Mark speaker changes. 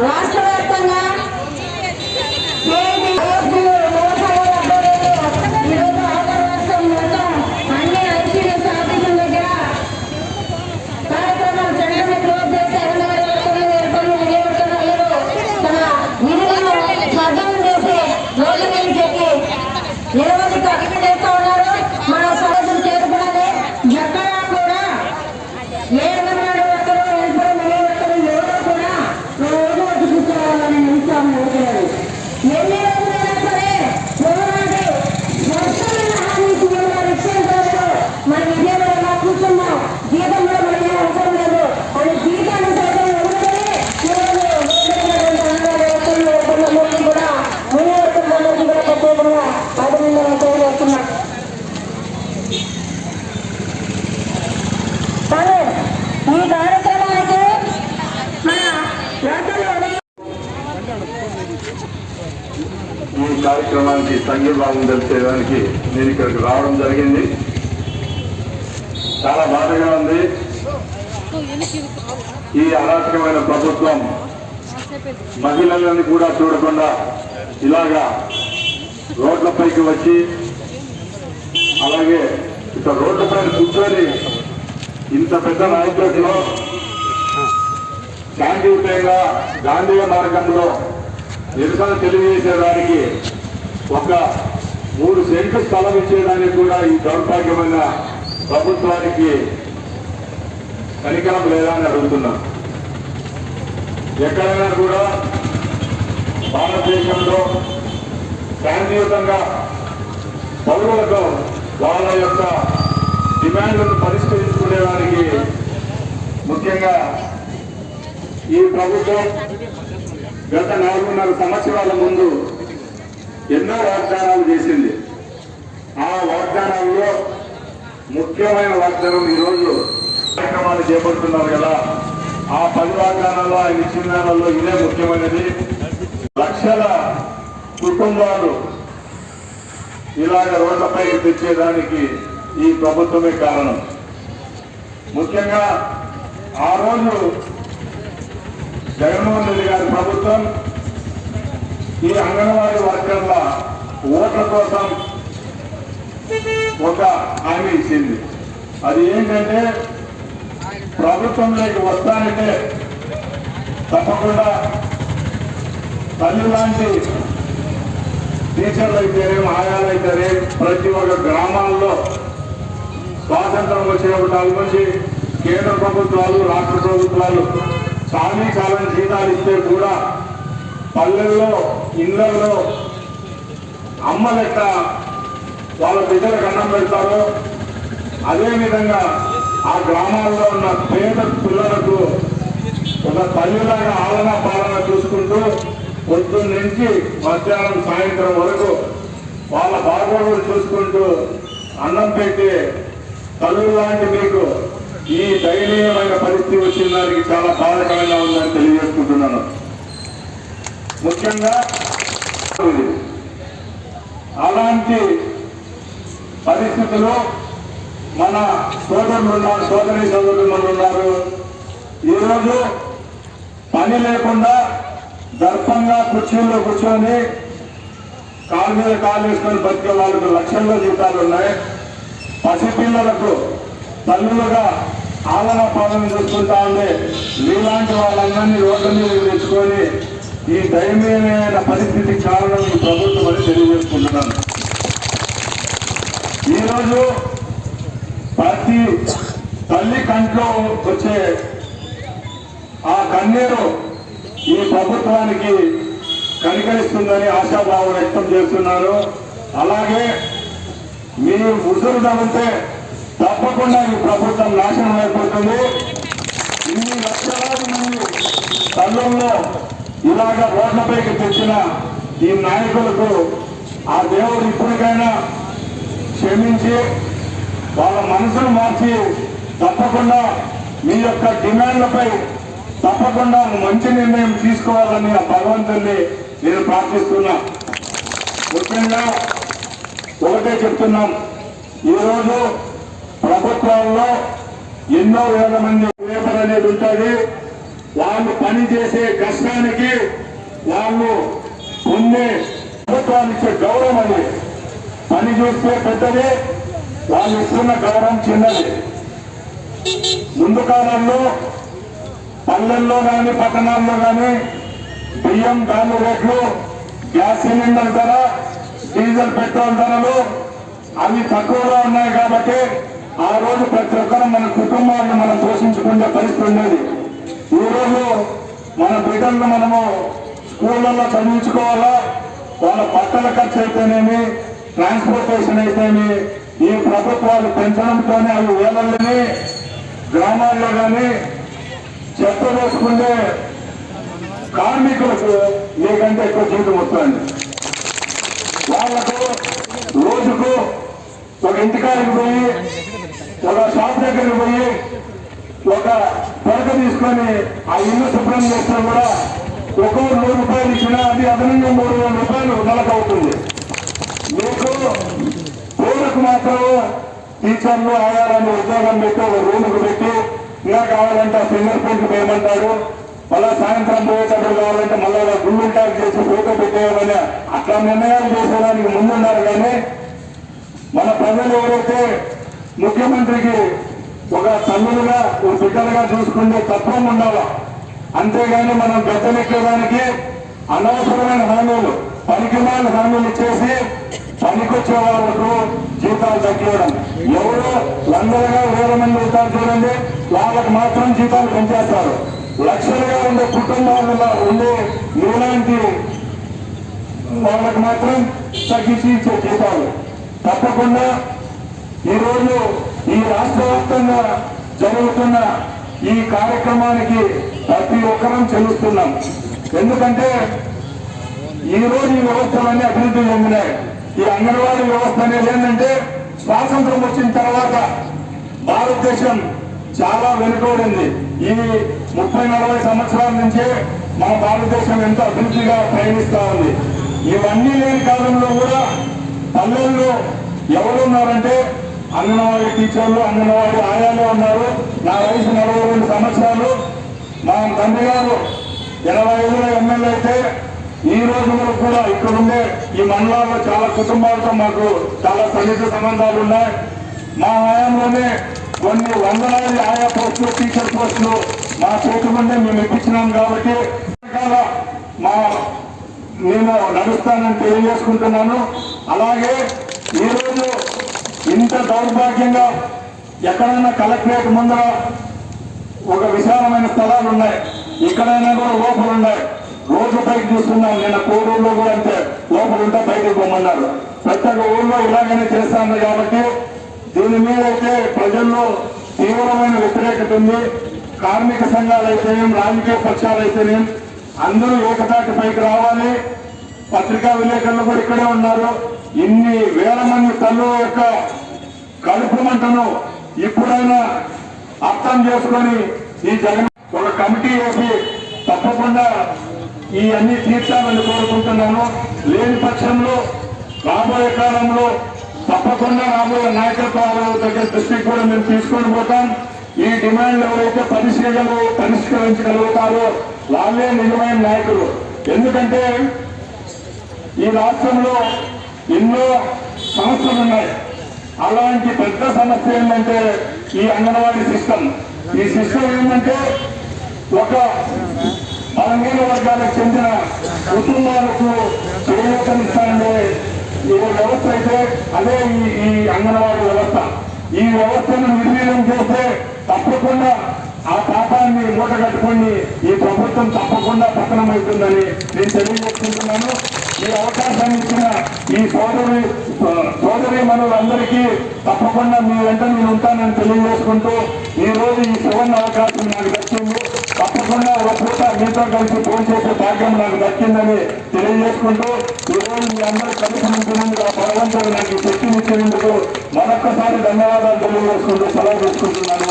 Speaker 1: రాష్ట్ర వ్యాప్తంగా ఏది అయోధ్యలో మోసాలు అడ్డలేదు. ఈరోజు ఆంధ్ర రాష్ట్రం మొత్తం అన్ని ఐసీయూ ఆఫీసుల దగ్గర కార్యక్రమాలు జరగని క్లోజ్ చేసి అన్నగారి వర్తలు ఏర్పడి నిలబడుతున్నారు తన విధులను సర్దం చేసి రోడ్ల మీద చెక్కి నిరవధిక చేస్తూ ఉన్నారు మన సదస్సులు చేరుకున్నది ఎక్కడా కూడా ఏ అంగన్వాడీ వర్కరు హెల్పర్ ఏ వర్కరు ఎవరో కూడా రోజు వచ్చి కూర్చోవాలని నిమిషం లేదు ఎన్ని రోజులైనా సరే పోరాడి వర్షమైన హామీ ఇచ్చిన విషయం కాదు మన విజయవాడలో కూర్చున్నాం జీతం కూడా మనకి ఏం అవసరం లేదు అని జీతాన్ని సైతం వదులుకొని ఈరోజు వేదికైనటువంటి అన్నగారి వర్కర్లు వర్కర్లందరికీ కూడా ముని వర్కర్లందరికీ కూడా ప్రత్యేకంగా అభినందనలు కానీ ఈ కార్యక్రమానికి మన
Speaker 2: ఈ కార్యక్రమానికి సంఘీభావం తెలిసేదానికి నేను ఇక్కడికి రావడం జరిగింది. చాలా బాధగా ఉంది. ఈ అరాచకమైన ప్రభుత్వం మహిళలను కూడా చూడకుండా ఇలాగా రోడ్లపైకి వచ్చి అలాగే ఇక్కడ రోడ్లపైన కూర్చొని ఇంత పెద్ద నాయకులలో శాంతియుతంగా గాంధీయ మార్గంలో నిరసన తెలియజేసేదానికి ఒక మూడు సెంట్లు స్థలం ఇచ్చేదానికి కూడా ఈ దౌర్భాగ్యమైన ప్రభుత్వానికి కనికరం లేదా అని అడుగుతున్నా. ఎక్కడైనా కూడా భారతదేశంలో శాంతియుతంగా పౌరులకు వాళ్ళ యొక్క డిమాండ్లను పరిష్కరించుకునేదానికి ముఖ్యంగా ఈ ప్రభుత్వం గత నాలుగున్నర సంవత్సరాల ముందు ఎన్నో వాగ్దానాలు చేసింది. ఆ వాగ్దానాల్లో ముఖ్యమైన వాగ్దానం ఈరోజు కార్యక్రమాలు చేపడుతున్నారు కదా. ఆ పది వాగ్దానాల్లో ఆయన ఇచ్చిన దానిలో ఇదే ముఖ్యమైనది. లక్షల కుటుంబాలు ఇలాగ రోడ్లపైకి తెచ్చేదానికి ఈ ప్రభుత్వమే కారణం. ముఖ్యంగా ఆ రోజు జగన్మోహన్ రెడ్డి గారి ప్రభుత్వం ఈ అంగన్వాడీ వర్కర్ల ఓట్ల కోసం ఒక హామీ ఇచ్చింది. అది ఏంటంటే ప్రభుత్వంలోకి వస్తానంటే తప్పకుండా తల్లి లాంటి టీచర్లు అయితేనే ఆయాలు అయితేనే ప్రతి ఒక్క గ్రామాల్లో స్వాతంత్రం వచ్చినప్పటి నుంచి కేంద్ర ప్రభుత్వాలు రాష్ట్ర ప్రభుత్వాలు చాలీ చాలని జీతాలు ఇస్తే కూడా పల్లెల్లో ఇళ్ళలో అమ్మ లెక్క వాళ్ళ బిడ్డలకు అన్నం పెడతారు అదేవిధంగా ఆ గ్రామాల్లో ఉన్న పేద పిల్లలకు ఒక తల్లిలాగా ఆలన పాలన చూసుకుంటూ పొద్దున్న నుంచి మధ్యాహ్నం సాయంత్రం వరకు వాళ్ళ బాగోగులు చూసుకుంటూ అన్నం పెట్టి తల్లు లాంటి మీకు ఈ దయనీయమైన పరిస్థితి వచ్చిన దానికి చాలా బాధకరంగా ఉందని తెలియజేసుకుంటున్నాను. ముఖ్యంగా అలాంటి పరిస్థితులు మన సోదరులు ఉన్నారు సోదరి సోదరులు ఉన్నారు. ఈరోజు పని లేకుండా దర్పంగా కుర్చీల్లో కూర్చొని కాలు మీద కాలు వేసుకొని బతికే వాళ్ళకు లక్షల్లో జీవితాలు ఉన్నాయి. పసిపిల్లలకు తల్లులుగా ఆలన పాలన చూసుకుంటా ఉంది మీలాంటి వాళ్ళందరినీ రోడ్ల మీద తెచ్చుకొని ఈ దయనీయమైన పరిస్థితి కారణం ఈ ప్రభుత్వం అని తెలియజేసుకుంటున్నాను. ఈరోజు ప్రతి తల్లి కంట్లో వచ్చే ఆ కన్నీరు ప్రభుత్వానికి కనికరిస్తుందని ఆశాభావం వ్యక్తం చేస్తున్నారు. అలాగే మీరు ఉసురు తగిలితే తప్పకుండా ఈ ప్రభుత్వం నాశనం అయిపోతుంది ఇన్ని లక్షలాది మంది తల్లుల్లో ఇలాగ రోడ్లపైకి తెచ్చిన ఈ నాయకులకు ఆ దేవుడు ఇప్పటికైనా క్షమించి వాళ్ళ మనసును మార్చి తప్పకుండా మీ యొక్క డిమాండ్లపై తప్పకుండా మంచి నిర్ణయం తీసుకోవాలని ఆ భగవంతుని నేను ప్రార్థిస్తున్నా. ముఖ్యంగా ఒకటే చెప్తున్నాం. ఈరోజు ప్రభుత్వాల్లో ఎన్నో వేల మంది పేపర్ అనేది ఉంటుంది. వాళ్ళు పని చేసే కష్టానికి వాళ్ళు పొందే ప్రభుత్వాలు ఇచ్చే గౌరవం అది. పని చూస్తే పెద్దది వాళ్ళు ఇస్తున్న గౌరవం చిన్నది. ముందు కాలంలో పల్లెల్లో కానీ పట్టణాల్లో కానీ బియ్యం ధాన్య రేట్లు గ్యాస్ సిలిండర్ ధర డీజిల్ పెట్రోల్ ధరలు అవి తక్కువగా ఉన్నాయి కాబట్టి ఆ రోజు ప్రతి ఒక్కరు మన కుటుంబాలను మనం పోషించుకునే పరిస్థితి ఉండేది. ఈ మన బిడ్డలను మనము స్కూళ్ళల్లో చదివించుకోవాలా? వాళ్ళ బట్టల ఖర్చు అయితేనేమి ట్రాన్స్పోర్టేషన్ అయితేనేమి? ఈ ప్రభుత్వాలు పెంచడంతోనే అవి వేలల్ని గ్రామాల్లో కానీ చెత్త వేసుకునే కార్మికులకు మీకంటే ఎక్కువ జీవితం వస్తుంది వాళ్ళకు రోజుకు ఒక ఇంటికాడికి పోయి ఒక షాప్ దగ్గరికి పోయి ఒక పడక తీసుకొని ఆ ఇల్లు శుభ్రం చేస్తే కూడా ఒక్కో నూరు రూపాయలు ఇచ్చినా అది అదనంగా మూడు వేల రూపాయలు నెలకు అవుతుంది. మీకు పూలకు మాత్రం టీచర్లు ఆయాలని ఉద్యోగం పెట్టి ఒక రూముకు పెట్టి ఇలా కావాలంటే ఆ ఫింగర్ ప్రింట్ వేయమంటాడు మళ్ళా సాయంత్రం పోయేటప్పుడు కావాలంటే మళ్ళా గుళ్ళు ట్యాక్ చేసి ఫోటో పెట్టేయమని అట్లా నిర్ణయాలు చేసేదానికి ముందున్నారు కానీ మన ప్రజలు ఎవరైతే ముఖ్యమంత్రికి ఒక తల్లులుగా ఒక బిడ్డలుగా చూసుకునే తత్వం ఉండాలా? అంతేగాని మనం గద్దెనెక్కేదానికి అనవసరమైన హామీలు పనికిమాల హామీలు ఇచ్చేసి పనికొచ్చే వాళ్ళకు జీతాలు తగ్గియడం. ఎవరు వందలుగా వేల మంది ఉంటారు చూడండి వాళ్ళకు మాత్రం జీతాలు పెంచేస్తారు. లక్షలుగా ఉండే కుటుంబాలలో ఉండే ఇలాంటి వాళ్ళకి మాత్రం తగ్గించి ఇచ్చే జీతాలు. తప్పకుండా ఈరోజు ఈ రాష్ట్ర వ్యాప్తంగా జరుగుతున్న ఈ కార్యక్రమానికి ప్రతి ఒక్కరం చెల్లుస్తున్నాం. ఎందుకంటే ఈరోజు ఈ వ్యవస్థలన్నీ అభివృద్ధి చెందినాయి. ఈ అంగన్వాడీ వ్యవస్థ అనేది ఏంటంటే స్వాతంత్రం వచ్చిన తర్వాత భారతదేశం చాలా వెనుకబడింది. ఈ ముప్పై నలభై సంవత్సరాల నుంచే మన భారతదేశం ఎంతో అభివృద్ధిగా ప్రయాణిస్తా ఉంది. ఇవన్నీ లేని కాలంలో కూడా పల్లెల్లో ఎవరున్నారంటే అంగన్వాడీ టీచర్లు అంగన్వాడీ ఆయాలు ఉన్నారు నా వయసు నలభై రెండు సంవత్సరాలు. మా తండ్రి గారు ఎనభై ఐదులో ఎమ్మెల్యే అయితే ఈ రోజు వరకు కూడా ఇక్కడ ఉండే ఈ మండలాల్లో చాలా కుటుంబాలతో మాకు చాలా సన్నిహిత సంబంధాలు ఉన్నాయి. మా హయాంలోనే కొన్ని వందలాది ఆయా పోస్టులు టీచర్ పోస్టులు మా చేతి ముందే మేము ఇప్పించినాం కాబట్టి మా నేను నడుస్తానని తెలియజేసుకుంటున్నాను. అలాగే ఈరోజు ఇంత దౌర్భాగ్యంగా ఎక్కడైనా కలెక్టరేట్ ముందర ఒక విశాలమైన స్థలాలు ఉన్నాయి. ఇక్కడైనా కూడా లోపలు ఉన్నాయి. రోడ్డు పైకి చూస్తున్నాం. నిన్న కోడూరులో కూడా అంతే. లోపలు ఉంటే బయటకు పొమ్మన్నారు ప్రతి ఒక్క ఊళ్ళో ఇలాగనే చేస్తాను కాబట్టి దీని మీద అయితే ప్రజల్లో తీవ్రమైన వ్యతిరేకత ఉంది. కార్మిక సంఘాలు అయితేనేం రాజకీయ పక్షాలు అయితేనేం అందరూ ఏకతాటి పైకి రావాలి. పత్రికా విలేకరులు కూడా ఇక్కడే ఉన్నారు. ఇన్ని వేల మంది తల్లుల యొక్క కడుపు మంటను ఇప్పుడైనా అర్థం చేసుకొని ఈ జగన్ ఒక కమిటీ వేసి తప్పకుండా ఈ అన్ని తీర్చాలని కోరుకుంటున్నాను. లేని పక్షంలో రాబోయే కాలంలో తప్పకుండా రాబోయే నాయకత్వాల దగ్గర దృష్టికి కూడా మేము తీసుకొని పోతాం. ఈ డిమాండ్ ఎవరైతే పరిశీలనలు పరిష్కరించగలుగుతారో వాళ్ళే నిజమైన నాయకులు. ఎందుకంటే ఈ రాష్ట్రంలో ఎన్నో సమస్యలు ఉన్నాయి. అలాంటి పెద్ద సమస్య ఏంటంటే ఈ అంగన్వాడీ సిస్టమ్. ఈ సిస్టమ్ ఏంటంటే ఒక బలహీన వర్గాలకు చెందిన కుటుంబాలకు చేయకనిస్తానండే ఈ వ్యవస్థ అయితే అదే ఈ ఈ అంగన్వాడీ వ్యవస్థ. ఈ వ్యవస్థను నిర్వీర్యం చేస్తే తప్పకుండా ఆ పాపాన్ని మూట కట్టుకొని ఈ ప్రభుత్వం తప్పకుండా పతనమవుతుందని నేను తెలియజేసుకుంటున్నాను. ఈ అవకాశాన్ని ఇచ్చిన ఈ సోదరి సోదరి మనులందరికీ తప్పకుండా మీ వెంట నేను ఉంటానని తెలియజేసుకుంటూ ఈ రోజు ఈ సువర్ణ అవకాశం నాకు దక్కింది. తప్పకుండా ఒక పూట మీతో కలిసి ఫోన్ చేసే భాగ్యం నాకు దక్కిందని తెలియజేసుకుంటూ ఈ మీ అందరూ కలిసి ఉంటున్నందుకు ఆ భగవంతుడు నాకు మరొక్కసారి ధన్యవాదాలు తెలియజేసుకుంటూ సెలవు తీసుకుంటున్నాను.